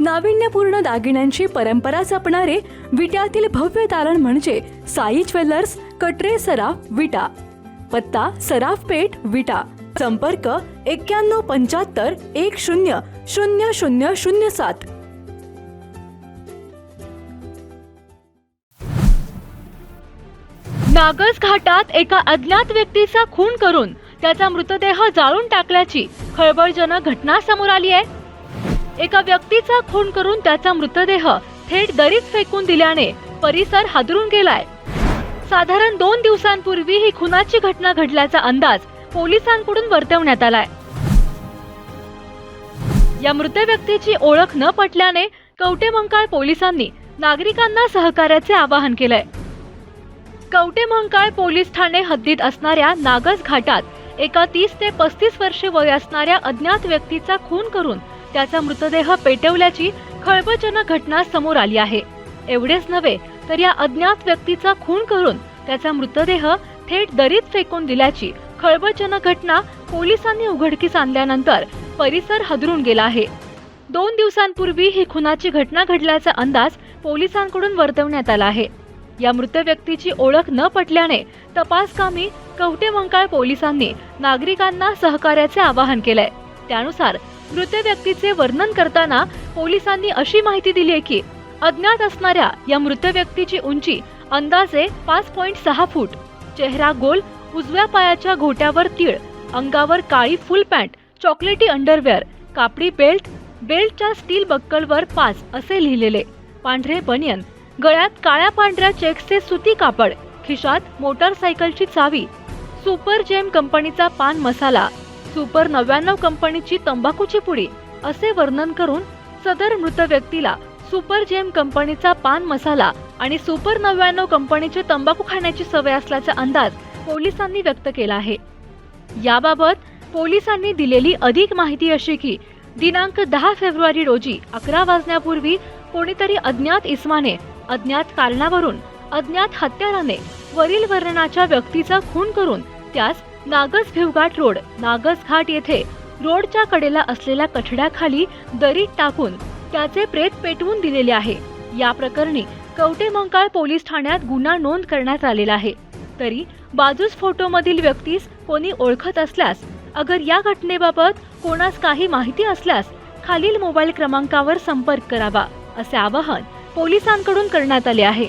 नाविन्यपूर्ण दागिन्यांची परंपरा जपणारे विट्यातील भव्य तारण म्हणजे साई ज्वेलर्स कटरे सराफ विटा पत्ता सराफ पेठ विटा संपर्क एक्क्याण्णव पंच्याहत्तर एक शून्य शून्य शून्य शून्य सात. नागस घाटात एका अज्ञात व्यक्तीचा खून करून त्याचा मृतदेह जाळून टाकल्याची खळबळजनक घटना समोर आली आहे. एका व्यक्तीचा खून करून त्याचा मृतदेह थेट दरीत फेकून दिल्याने परिसर हादरून गेलाय. साधारण दोन दिवसांपूर्वी ही खुनाची घटना घडल्याचा अंदाज पोलिसांकडून वर्तवण्यात आलाय. या मृत व्यक्तीची ओळख न पटल्याने कवटेमंकाळ पोलिसांनी नागरिकांना सहकार्याचे आवाहन केलंय. कवटेमंकाळ पोलीस ठाणे हद्दीत असणाऱ्या नागस घाटात एका तीस ते पस्तीस वर्षे वय असणाऱ्या अज्ञात व्यक्तीचा खून करून त्याचा मृतदेह पेटवल्याची खळबळजनक घटना समोर आली आहे. एवढेच नव्हे तर या अज्ञात व्यक्तीचा खून करून त्याचा मृतदेह थेट दरीत फेकून दिल्याची खळबळजनक घटना पोलिसांनी उघडकीस आणल्यानंतर परिसर हदरून गेला आहे. दोन दिवसांपूर्वी ही खुनाची घटना घडल्याचा अंदाज पोलिसांकडून वर्तवण्यात आला आहे. या मृत व्यक्तीची ओळख न पटल्याने तपासकामी कवटेमंकाळ पोलिसांनी नागरिकांना सहकार्याचे आवाहन केलंय. त्यानुसार मृत व्यक्तीचे वर्णन करताना पोलिसांनी अशी माहिती दिली आहे की अज्ञात असणाऱ्या या मृत व्यक्तीची उंची अंदाजे पाच पॉईंट सहा फूट चेहरा गोल उजव्या पायाच्या घोट्यावर तीळ अंगावर काळी फुल पॅन्ट चॉकलेटी अंडरवेअर कापडी बेल्ट बेल्टच्या स्टील बक्कलवर पाच असे लिहिलेले पांढरे बनियन गळ्यात काळ्या पांढऱ्या चेक्सचे सुती कापड खिशात मोटारसायकलची चावी सुपर जेम कंपनीचा पान मसाला सुपर नव्याण्णव कंपनीची तंबाखूची पुडी असे वर्णन करून सदर मृत व्यक्तीला सुपर जेम कंपनीचा पान मसाला आणि सुपर नव्याण्णव कंपनीचे तंबाखू खाण्याची सवय असल्याचा अंदाज पोलिसांनी व्यक्त केला आहे. याबाबत पोलिसांनी दिलेली अधिक माहिती अशी की दिनांक दहा फेब्रुवारी रोजी अकरा वाजण्यापूर्वी कोणीतरी अज्ञात इस्माने अज्ञात कारणावरून अज्ञात हत्याराने वरील वर्णनाच्या व्यक्तीचा खून करून त्यास नागस भिवघाट रोड नागस घाट येथे रोडच्या कडेला असलेल्या कठड्याखाली दरीत टाकून त्याचे प्रेत पेटवून दिलेले आहे. या प्रकरणी कवटेमंकाळ पोलीस ठाण्यात गुन्हा नोंद करण्यात आलेला आहे. तरी बाजूस फोटोमधील व्यक्तीस कोणी ओळखत असल्यास अगर या घटनेबाबत कोणास काही माहिती असल्यास खालील मोबाईल क्रमांकावर संपर्क करावा असे आवाहन पोलिसांकडून करण्यात आले आहे.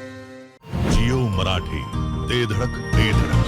मराठी. ते धडक ते धडक.